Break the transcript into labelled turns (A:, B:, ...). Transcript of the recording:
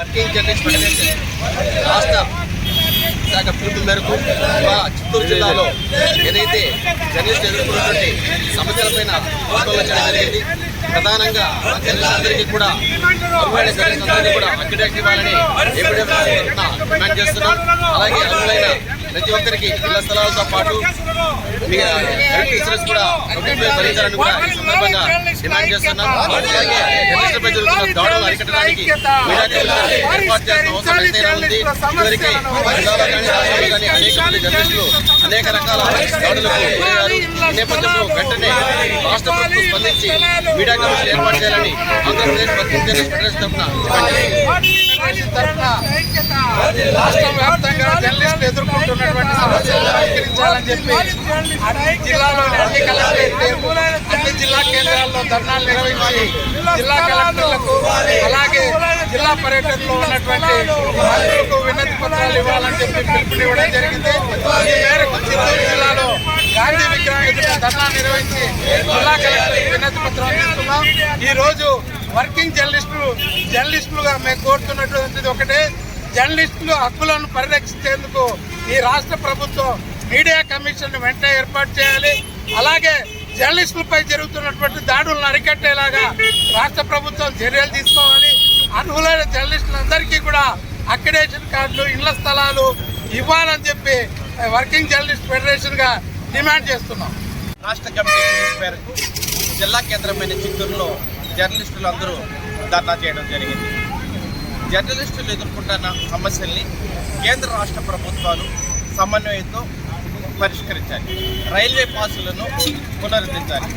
A: Working journalist federation రాష్ట్ర శాఖ పిలుపు మేరకు ఇవాళ చిత్తూరు జిల్లాలో ఏదైతే జర్నలిస్ట్ ఎదుర్కొన్నటువంటి సమస్యలపైన ఆందోళన చేయడం జరిగింది. ప్రధానంగా జర్నలిస్ట్ అందరికీ కూడా అర్హులైన జర్నలిస్ట్ అందరికీ కూడా అక్రిడేట్ ఇవ్వాలని డిమాండ్ చేస్తున్నాం. అలాగే అర్హులైన ప్రతి ఒక్కరికి ఇళ్ళ స్థలాలతో పాటు మీ హెల్త్ ఇన్సూరెన్స్ కూడా భరించాలని కూడా ఈ సందర్భంగా డిమాండ్ చేస్తున్నాం జర్నలిస్టులపై జరుగుతున్న అరికట్టడానికి ఏర్పాటు అవసరం ఎంతైనా ఉంది. ఇదివరకే అనేక మంది జర్నలిస్టులు అనేక రకాల దాడులకు నేపథ్యంలో వెంటనే రాష్ట్ర ప్రభుత్వం స్పందించి మీడియా కమిషన్ ఏర్పాటు చేయాలని ఆంధ్రప్రదేశ్ ఫెడరేషన్ తరఫున
B: రాష్ట్ర వ్యాప్తంగా జర్నలిస్టులు ఎదుర్కొంటున్నటువంటి సమస్యలను పరిష్కరించాలని చెప్పి జిల్లాలోని అన్ని కలెక్టరేట్లు ధర్నాలు నిర్వహించి జిల్లా కలెక్టర్లకు అలాగే జిల్లా పర్యటనలో ఉన్నటువంటి మంత్రులకు వినతి పత్రాలు ఇవ్వాలని చెప్పి పిలుపునివ్వడం జరిగింది. ఈ మేరకు చిత్తూరు జిల్లాలో గాంధీ విగ్రహం ఎదుట ధర్నా నిర్వహించి జిల్లా కలెక్టర్ వినతి పత్రం ఇస్తున్నాం. ఈ రోజు వర్కింగ్ జర్నలిస్టులు జర్నలిస్టులుగా మేము కోరుతున్నటువంటిది ఒకటే. జర్నలిస్టులు హక్కులను పరిరక్షించేందుకు ఈ రాష్ట్ర ప్రభుత్వం మీడియా కమిషన్ వెంటనే ఏర్పాటు చేయాలి. అలాగే జర్నలిస్టులపై జరుగుతున్నటువంటి దాడులను అరికట్టేలాగా రాష్ట్ర ప్రభుత్వం చర్యలు తీసుకోవాలి. అర్హులైన జర్నలిస్టులందరికీ కూడా అక్రిడేషన్ కార్డులు ఇళ్ళ స్థలాలు ఇవ్వాలని చెప్పి వర్కింగ్ జర్నలిస్ట్ ఫెడరేషన్గా డిమాండ్ చేస్తున్నాం.
C: రాష్ట్ర కమిటీ మేరకు జిల్లా కేంద్రమైన చిత్తూరులో జర్నలిస్టులు అందరూ ధర్నా చేయడం జరిగింది. జర్నలిస్టులు ఎదుర్కొంటున్న సమస్యల్ని కేంద్ర రాష్ట్ర ప్రభుత్వాలు సమన్వయంతో పరిష్కరించాలి. రైల్వే పాసులను పునరుద్ధరించాలి.